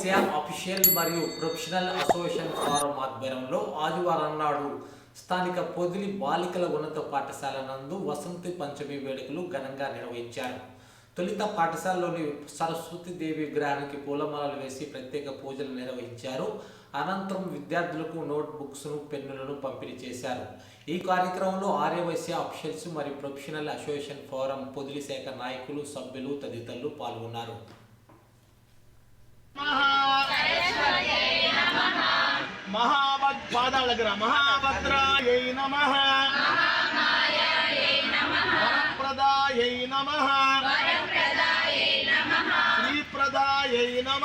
Aryavysya official మరియు professional association forum ఆధ్వర్యంలో ఆదివారం నాడు స్థానిక పొదిలి బాలికల ఉన్నత పాఠశాల నందు వసంతి పంచమి వేడుకలు ఘనంగా నిర్వహించారు. తొలుత పాఠశాలలోని సరస్వతి దేవి విగ్రహానికి పూలమాలలు వేసి ప్రత్యేక పూజలు నిర్వహించారు. అనంతరం విద్యార్థులకు నోట్ బుక్స్ను పెన్నులను పంపిణీ చేశారు. ఈ కార్యక్రమంలో ఆర్యవైశ్య అఫీషియల్స్ మరియు ప్రొఫెషనల్ అసోసియేషన్ ఫోరం పొదిలి శాఖ నాయకులు సభ్యులు తదితరులు పాల్గొన్నారు. పాదాల దగ్గర మహాభద్రాయై నమ. వరప్రదాయై నమ. శ్రీప్రదాయై నమ.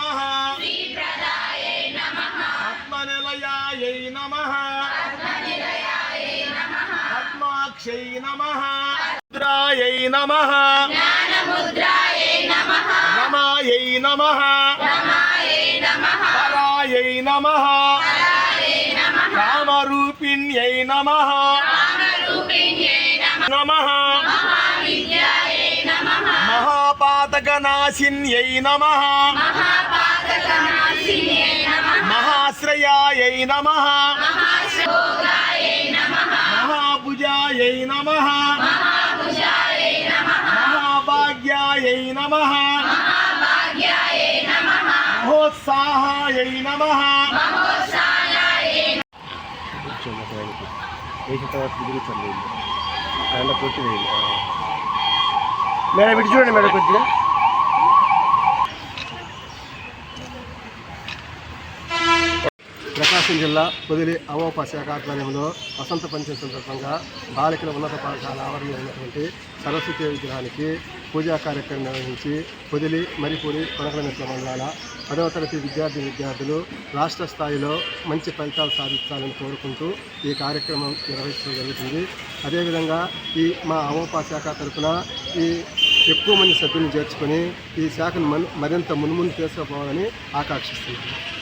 ఆత్మనిలయాయై నమ. పద్మాక్షై నమ. ముద్రాయై నమ. రమాయై నమ. పరాయై నమ. రామరూపిణ్యై నమ. నమ. మహాపాతకనాశిన్యై నమ. మహాశ్రయాయై నమ. మహాభుజాయై నమ. మహాభాగ్యాయై నమ. మహోత్సాహాయై నమ. వేసిన తర్వాత తిరుగుతుంది కాళ్ళ కొట్టి వేయండి మేడం ఇటు చూడండి మేడం కొద్దిగా ప్రకాశం జిల్లా పొదిలి అవోప శాఖ ఆధ్వర్యంలో వసంత పంచమి సందర్భంగా బాలికల ఉన్నత పాఠశాల ఆవరణలో ఉన్నటువంటి సరస్వతి విగ్రహానికి పూజా కార్యక్రమం నిర్వహించి పొదిలి మరిపూడి కొనకలమెట్ల మండలాల పదవ తరగతి విద్యార్థి విద్యార్థులు రాష్ట్ర స్థాయిలో మంచి ఫలితాలు సాధించాలని కోరుకుంటూ ఈ కార్యక్రమం నిర్వహించడం జరుగుతుంది. అదేవిధంగా ఈ మా అవోపా శాఖ తరఫున ఈ ఎక్కువ మంది సభ్యులను చేర్చుకొని ఈ శాఖను మరింత మున్ముందు చేసుకోవాలని ఆకాంక్షిస్తున్నాను.